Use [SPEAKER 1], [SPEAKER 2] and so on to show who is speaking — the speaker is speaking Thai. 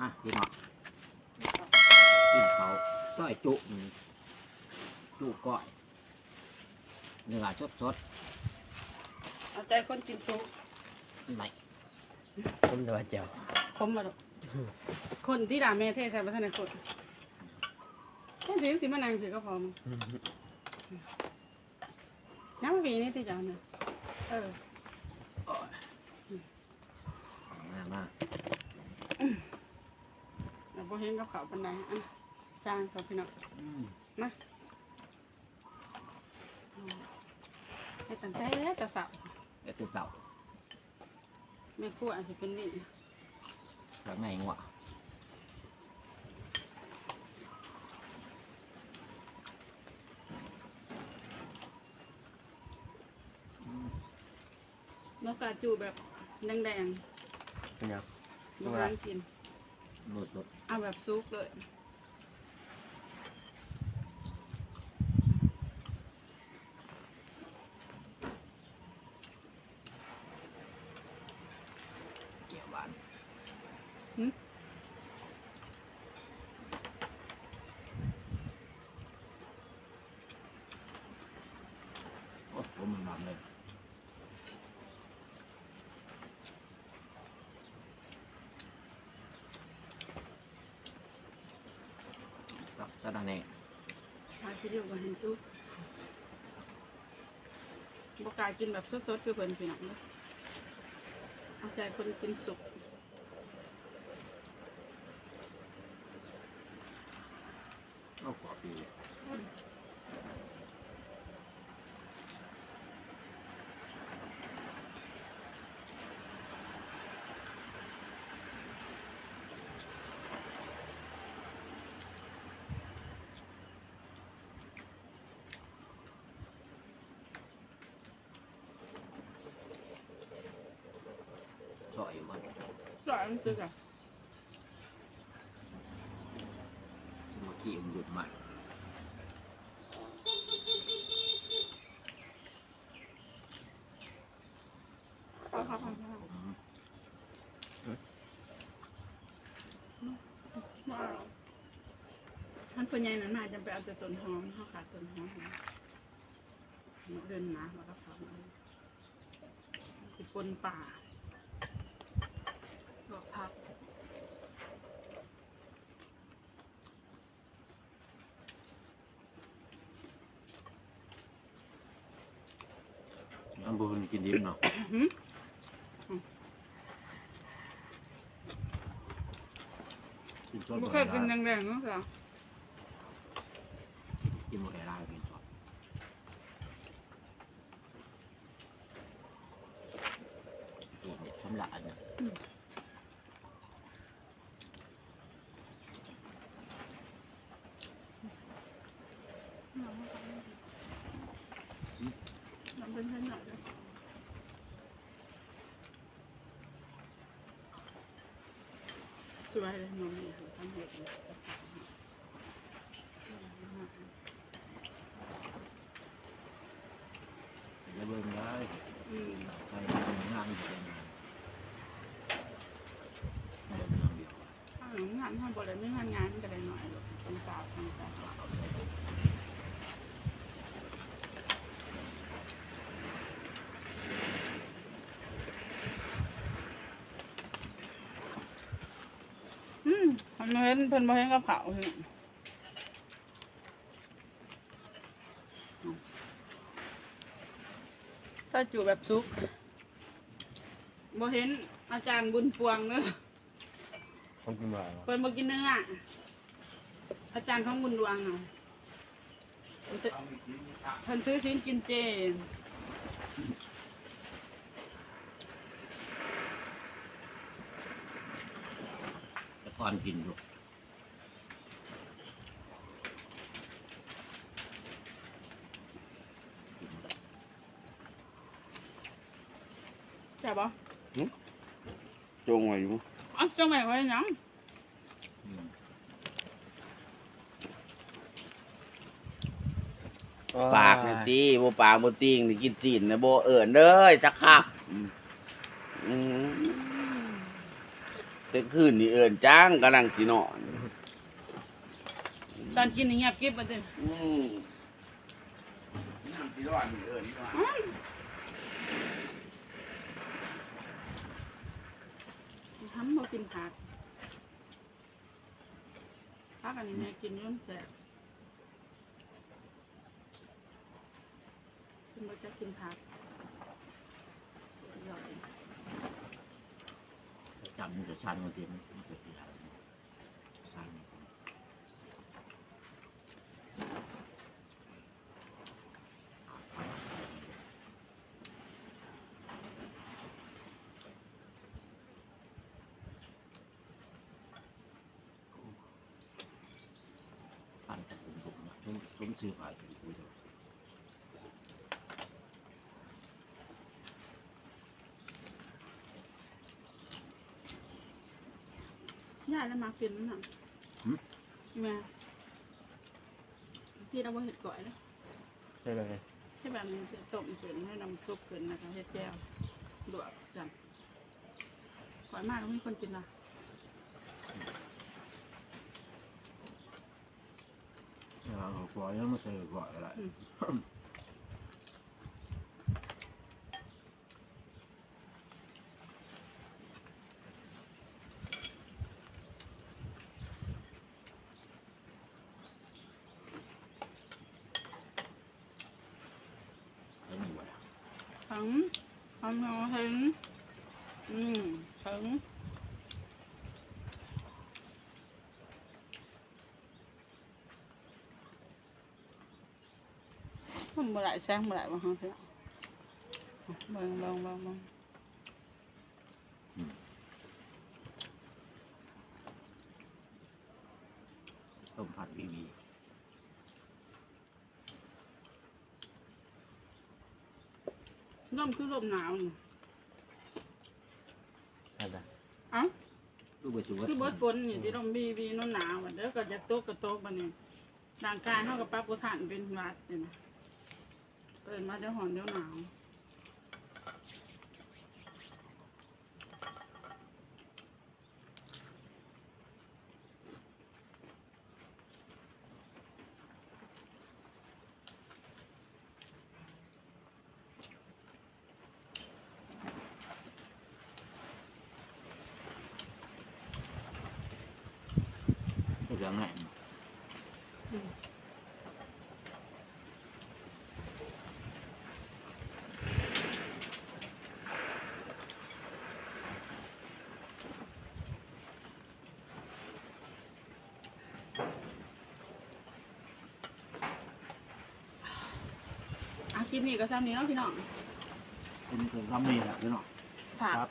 [SPEAKER 1] อะพี่น้องกินเขาซอยจุนี่จุก้อยเนื้อสดสด
[SPEAKER 2] เอาใจคนกินซุป
[SPEAKER 1] ๆไหน
[SPEAKER 3] ผมจะว่าเจียว
[SPEAKER 2] คมมาดอกคนที่ด่าแม่เทใส่มาทันในคนแค่สิสิมานั่งสิก็พอมั้งน้ำวีนี่ที่จะเอาเนี่ยเออ
[SPEAKER 1] มามา
[SPEAKER 2] เราพอเห็นกับเขาวปันไดอะสร้างเขาพี่น้อง
[SPEAKER 1] อืม
[SPEAKER 2] มาให้ตั้งแต่จะสับ
[SPEAKER 1] เดี๋ยวตื่นเสาร์
[SPEAKER 2] แม่ครัวอาจจะเป็นนี่
[SPEAKER 1] แล้วไงงวะ
[SPEAKER 2] นกกาจูแบบแดง
[SPEAKER 3] เป็นยัง
[SPEAKER 2] ๆมาร้านกิน
[SPEAKER 1] โลสด
[SPEAKER 2] เอาแบบซุปเลย
[SPEAKER 1] เกี่ยวหวาน
[SPEAKER 2] หึ
[SPEAKER 1] โอ้ผมมันนอนเลย รับสะดาเน่
[SPEAKER 2] มาที่เดียวกันให้ซุปบกล้ายกินแบบสดๆคือเพิ่นพี่น้องเด้อเอาใจคนกินสุก
[SPEAKER 1] เอาขอปีช่
[SPEAKER 2] สวยมันจึกอะ
[SPEAKER 1] มาขี้มันหยุดมัน
[SPEAKER 2] เอาเข้าเข้าเข้า
[SPEAKER 1] ผม
[SPEAKER 2] ว้าวท่านคนใหญ่นั้นมาจะไปเอาแต่ต้นหอมเขาขาดต้นหอมเดินมาแล้วก็เขามาสิปนป่า ดอกผัก
[SPEAKER 1] อันบุญกินดิบเนาะ
[SPEAKER 2] หึ
[SPEAKER 1] กินชด
[SPEAKER 2] บ่
[SPEAKER 1] บ่
[SPEAKER 2] เค
[SPEAKER 1] ได้
[SPEAKER 2] ยกินแดงๆเนาะค่ะ
[SPEAKER 1] กินบ่ได้ลายกินชดตัวนี้ชำละอันเนี่ย
[SPEAKER 2] น้ำเป็นแค่หน่อยเดียวส วย เลยนมนี่ค่ะทั้งเห็ดเลย
[SPEAKER 1] จะเบิ่งได้
[SPEAKER 2] อืม
[SPEAKER 1] ใครเป็นงานอยู่เป็นงานเดี๋ยวเป็นงานเดียว
[SPEAKER 2] ถ้างานทำบ่ได้ไม่งานงานมันก็ได้หน่อยหรอกเป็นเปล่าทางเปล่าอืมมันบ่ เห็นเพิ่นบ่เห็นกับเขาวเพิ่นซอยจูแบบซุกบ่เห็นอาจารย์บุญปวงเด้อ
[SPEAKER 3] ผมกินบ่อย
[SPEAKER 2] เพิ่นบ่กินเนื้ออาจารย์ของบุญดวงอะเพิ่นจะเพิ่นซื้อสินกินเจ
[SPEAKER 1] แต่ก่อนกินอยู่กินบ่ได้
[SPEAKER 2] ใช่ปะ
[SPEAKER 3] จงไว้อยู่
[SPEAKER 2] อ้าวจังไหนไว้หยัง
[SPEAKER 1] อืม
[SPEAKER 4] ปากนี่ตีบ่ปากบ่ติงนี่กินสินนะบ่เอิ้นเด้ยจักคักอืมอืม แต่คืนนี่เอิ้นจ้างกำลังสินอน
[SPEAKER 2] ตอนกินนี่เงียบกิ๊บมาเต็ม
[SPEAKER 4] อืมน้ำสิร้อนนี่เอิ้นว่า
[SPEAKER 2] ทำบ่กินผักผักอันนี้แม่กินอยุ่มแสบกินบ่จะกินผักย่อย
[SPEAKER 1] จำมันจะชันมาเต็มมันจะใหญ่ชันปันตะกุ่มตุ่มชุ่มชุ่มซื้อไปคุยเถอะ
[SPEAKER 2] ย่าแล้วมากินนั่นน่ะแม่ที่เราบ่เห็ดก่อยเลย
[SPEAKER 3] ใช่เลย
[SPEAKER 2] ให้แบบนี้จะต้มขึ้นให้น้ำซุปขึ้นนะคะเฮ็ดแก้วลวกจังก่อยมากแล้วมีคนกินละ
[SPEAKER 1] เอากล้วยยังไม่ใช่กล้วยอะไรไอ้นี่วะ
[SPEAKER 2] ถึงทำเอาถึงอืมถึงมันบ่ได้แซงบ่ได้บ่ฮังเถอะเบิ่งเบิ่งเบิ่งเบิ่ง
[SPEAKER 1] ต้มผัดบีบี
[SPEAKER 2] ลมคือลมหนาวนี่
[SPEAKER 3] ใช่ไหม
[SPEAKER 2] เอ้า
[SPEAKER 1] ลูกไปชู
[SPEAKER 2] คือเบิดฝนนี่ที่ลมบีบีนนหนาวอะเด้อก็จะตกก็ตกบัดนี้ร่างกายเฮาก็ปรับบ่ทันเป็นหวัดนี่นะเกิดมาเดี๋ยวร้อนเดี๋ยวหนาว
[SPEAKER 1] จะยังไง
[SPEAKER 2] อะคลิปนี้ก็ซ้ำนี้เนาะพี่น้อง
[SPEAKER 1] คุณเคยทำนี่แหละพี่น้อง
[SPEAKER 2] ฝาก
[SPEAKER 1] ครับ